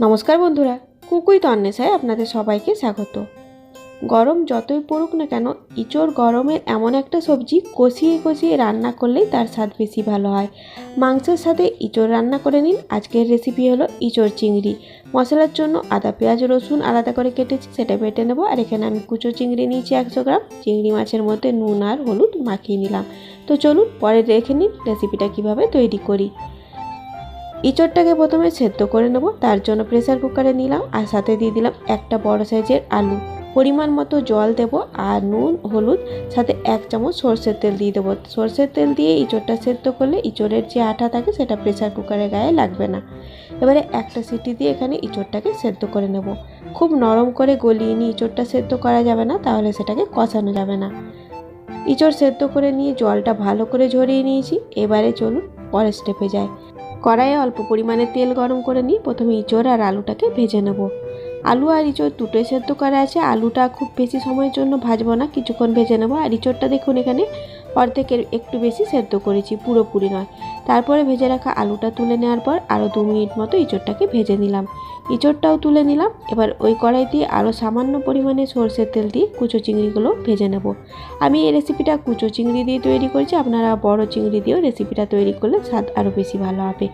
নমস্কার বন্ধুরা, কুকুই তন্নেশায় আপনাদের সবাইকে স্বাগত। গরম যতই পড়ুক না কেন, ইঁচড় গরমের এমন একটা সবজি কষিয়ে কষিয়ে রান্না করলেই তার স্বাদ বেশি ভালো হয়। মাংসের সাথে ইঁচড় রান্না করে নিন। আজকের রেসিপি হলো ইঁচড় চিংড়ি। মশলার জন্য আদা, পেঁয়াজ, রসুন আলাদা করে কেটেছি, সেটা বেটে নেব। আর এখানে আমি কুচো চিংড়ি নিয়েছি একশো গ্রাম। চিংড়ি মাছের মধ্যে নুন আর হলুদ মাখিয়ে নিলাম। তো চলুন, পরে দেখে নিন রেসিপিটা কীভাবে তৈরি করি। ইঁচড়টাকে প্রথমে সেদ্ধ করে নেব, তার জন্য প্রেসার কুকারে নিলাম আর সাথে দিয়ে দিলাম একটা বড় সাইজের আলু। পরিমাণ মতো জল দেব আর নুন, হলুদ, সাথে এক চামচ সর্ষের তেল দিয়ে দেবো। সর্ষের তেল দিয়ে ইঁচড়টা সেদ্ধ করলে ইঁচড়ের যে আঠা থাকে সেটা প্রেসার কুকারের গায়ে লাগবে না। এবারে একটা সিটি দিয়ে এখানে ইঁচড়টাকে সেদ্ধ করে নেব। খুব নরম করে গলিয়ে নিয়ে ইঁচড়টা সেদ্ধ করা যাবে না, তাহলে সেটাকে কষানো যাবে না। ইঁচড় সেদ্ধ করে নিয়ে জলটা ভালো করে ঝরিয়ে নিয়েছি, এবারে চলুন পরের স্টেপে যায় কড়াইয়ে অল্প পরিমাণে তেল গরম করে নিই প্রথমে ইঁচড় আর আলুটাকে ভেজে নেব। আলু আর ইঁচড় দুটোই সেদ্ধ করা আছে। আলুটা খুব বেশি সময়ের জন্য ভাজবো না, কিছুক্ষণ ভেজে নেব। আর ইঁচড়টা দেখুন এখানে অর্ধেকের একটু বেশি সেদ্ধ করেছি, পুরোপুরি নয়। তারপরে ভেজে রাখা আলুটা তুলে নেওয়ার পর আরও দু মিনিট মতো ইঁচড়টাকে ভেজে নিলাম। ইঁচড়টাও তুলে নিলাম। এবার ওই কড়াই দিয়ে আরও সামান্য পরিমাণে সর্ষের তেল দিয়ে কুচো চিংড়িগুলো ভেজে নেব। আমি এই রেসিপিটা কুচো চিংড়ি দিয়ে তৈরি করেছি। আপনারা বড় চিংড়ি দিয়েও রেসিপিটা তৈরি করলে স্বাদ আরও বেশি ভালো হবে।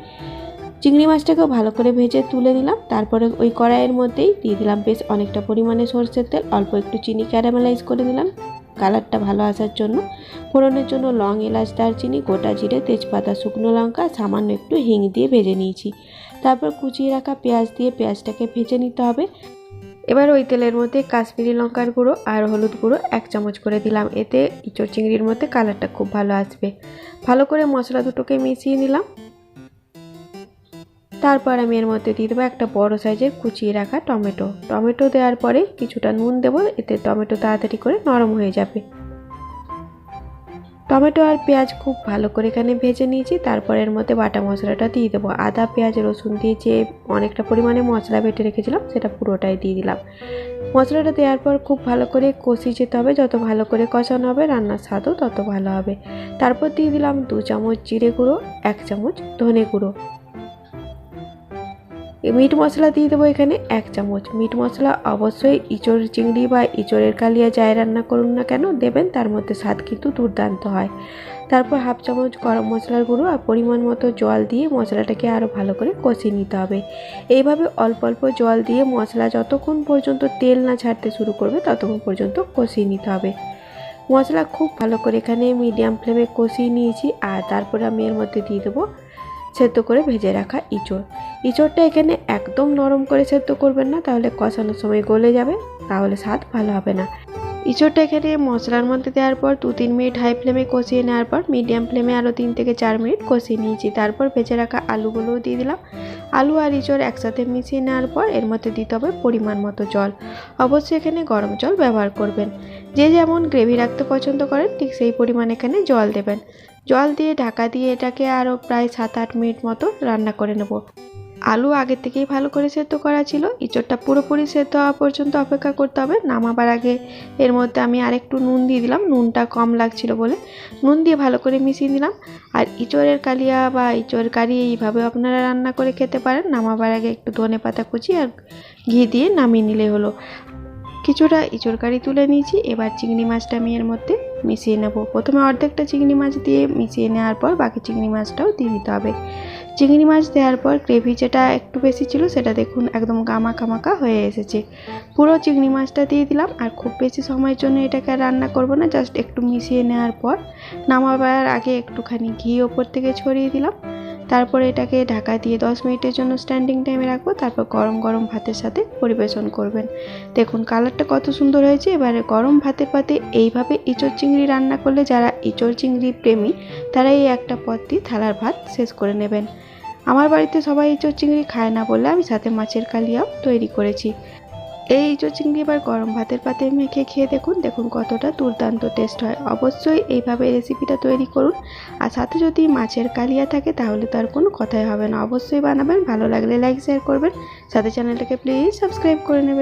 চিংড়ি মাছটাকেও ভালো করে ভেজে তুলে নিলাম। তারপরে ওই কড়াইয়ের মধ্যেই দিয়ে দিলাম বেশ অনেকটা পরিমাণে সর্ষের তেল। অল্প একটু চিনি ক্যারামেলাইজ করে নিলাম। কালারটা ভালো আসার জন্য। ফোড়নের জন্য লং এলাচ, দারচিনি, গোটা জিরে, তেজপাতা, শুকনো লঙ্কা, সামান্য একটু হিং দিয়ে ভেজে নিয়েছি। তারপর কুচিয়ে রাখা পেঁয়াজ দিয়ে পেঁয়াজটাকে ভেজে নিতে হবে। এবার ওই তেলের মধ্যে কাশ্মীরি লঙ্কার গুঁড়ো আর হলুদ গুঁড়ো এক চামচ করে দিলাম। এতে ইঁচড় চিংড়ির মধ্যে কালারটা খুব ভালো আসবে। ভালো করে মশলা দুটোকে মিশিয়ে নিলাম। তারপর আমি এর মধ্যে দিয়ে দেবো একটা বড় সাইজের কুচিয়ে রাখা টমেটো। টমেটো দেওয়ার পরে কিছুটা নুন দেবো, এতে টমেটো তাড়াতাড়ি করে নরম হয়ে যাবে। টমেটো আর পেঁয়াজ খুব ভালো করে এখানে ভেজে নিয়েছি, তারপর এর মধ্যে বাটা মশলাটা দিয়ে দেবো। আদা, পেঁয়াজ, রসুন দিয়ে যে অনেকটা পরিমাণে মশলা বেটে রেখেছিলাম, সেটা পুরোটাই দিয়ে দিলাম। মশলাটা দেওয়ার পর খুব ভালো করে কষিয়ে যেতে হবে, যত ভালো করে কষানো হবে রান্নার স্বাদও তত ভালো হবে। তারপর দিয়ে দিলাম দু চামচ জিরে গুঁড়ো, এক চামচ ধনে গুঁড়ো। মিট মশলা দিয়ে দেবো এখানে এক চামচ। মিট মশলা অবশ্যই ইঁচড় চিংড়ি বা ইঁচড়ের কালিয়া যাই রান্না করুন না কেন, দেবেন, তার মধ্যে স্বাদ কিন্তু দুর্দান্ত হয়। তারপর হাফ চামচ গরম মশলার গুঁড়ো আর পরিমাণ মতো জল দিয়ে মশলাটাকে আরও ভালো করে কষিয়ে নিতে হবে। এইভাবে অল্প অল্প জল দিয়ে মশলা যতক্ষণ পর্যন্ত তেল না ছাড়তে শুরু করবে, ততক্ষণ পর্যন্ত কষিয়ে নিতে হবে। মশলা খুব ভালো করে এখানে মিডিয়াম ফ্লেমে কষিয়ে নিয়েছি আর তারপরে আমি এর মধ্যে দিয়ে দেবো সেদ্ধ করে ভেজে রাখা ইঁচড়। ইঁচড়টা এখানে একদম নরম করে সেদ্ধ করবেন না, তাহলে কষানোর সময় গলে যাবে, তাহলে স্বাদ ভালো হবে না। ইঁচড়টা এখানে মশলার মধ্যে দেওয়ার পর দু তিন মিনিট হাই ফ্লেমে কষিয়ে নেওয়ার পর মিডিয়াম ফ্লেমে আরও তিন থেকে চার মিনিট কষিয়ে নিয়েছি। তারপর ভেজে রাখা আলুগুলোও দিয়ে দিলাম। আলু আর ইঁচড় একসাথে মিশিয়ে নেওয়ার পর এর মধ্যে দিতে হবে পরিমাণ মতো জল। অবশ্যই এখানে গরম জল ব্যবহার করবেন। যে যেমন গ্রেভি রাখতে পছন্দ করেন, ঠিক সেই পরিমাণ এখানে জল দেবেন। জল দিয়ে ঢাকা দিয়ে এটাকে আরও প্রায় সাত আট মিনিট মতো রান্না করে নেব। আলু আগে থেকেই ভালো করে সেদ্ধ করা ছিল। ইঁচড়টা পুরোপুরি সেদ্ধ হওয়া পর্যন্ত অপেক্ষা করতে হবে। নামাবার আগে এর মধ্যে আমি আরেকটু নুন দিয়ে দিলাম। নুনটা কম লাগছিল বলে নুন দিয়ে ভালো করে মিশিয়ে দিলাম আর ইঁচড়ের কালিয়া বা ইঁচড় কারি এইভাবে আপনারা রান্না করে খেতে পারেন। নামাবার আগে একটু ধনে পাতা কুচি আর ঘি দিয়ে নামিয়ে নিলে হলো। কিছুটা ইঁচড় কারি তুলে নিয়েছি। এবার চিংড়ি মাছটা আমি এর মধ্যে মিশিয়ে নেব। প্রথমে অর্ধেকটা চিংড়ি মাছ দিয়ে মিশিয়ে নেওয়ার পর বাকি চিংড়ি মাছটাও দিয়ে দিতে হবে। চিংড়ি মাছ দেওয়ার পর গ্রেভি যেটা একটু বেশি ছিল সেটা দেখুন একদম গামাকা মাখা হয়ে এসেছে। পুরো চিংড়ি মাছটা দিয়ে দিলাম। আর খুব বেশি সময়ের জন্য এটাকে রান্না করব না, জাস্ট একটু মিশিয়ে নেওয়ার পর নামাবার আগে একটুখানি ঘি ওপর থেকে ছড়িয়ে দিলাম। তারপরে এটাকে ঢাকা দিয়ে দশ মিনিটের জন্য স্ট্যান্ডিং টাইমে রাখব, তারপর গরম গরম ভাতের সাথে পরিবেশন করবেন। দেখুন কালারটা কত সুন্দর হয়েছে, এবারে গরম ভাতে পাতে এইভাবে ইঁচড় চিংড়ি রান্না করলে যারা ইঁচড় চিংড়ি প্রেমী তারা এই একটা পদ দিয়ে থালার ভাত শেষ করে নেবেন। আমার বাড়িতে সবাই ইঁচড় চিংড়ি খায় না বলে আমি সাথে মাছের কালিয়াও তৈরি করেছি। এই ইঁচড় চিংড়ি এবার গরম ভাতের পাতে মেখে খেয়ে দেখুন দেখুন কতটা দুর্দান্ত টেস্ট হয়। অবশ্যই এইভাবে রেসিপিটা তৈরি করুন। আর সাথে যদি মাছের কালিয়া থাকে, তাহলে তার কোনো কথাই হবে না। অবশ্যই বানাবেন, ভালো লাগলে লাইক শেয়ার করবেন। সাথে চ্যানেলটাকে প্লিজ সাবস্ক্রাইব করে নেবেন।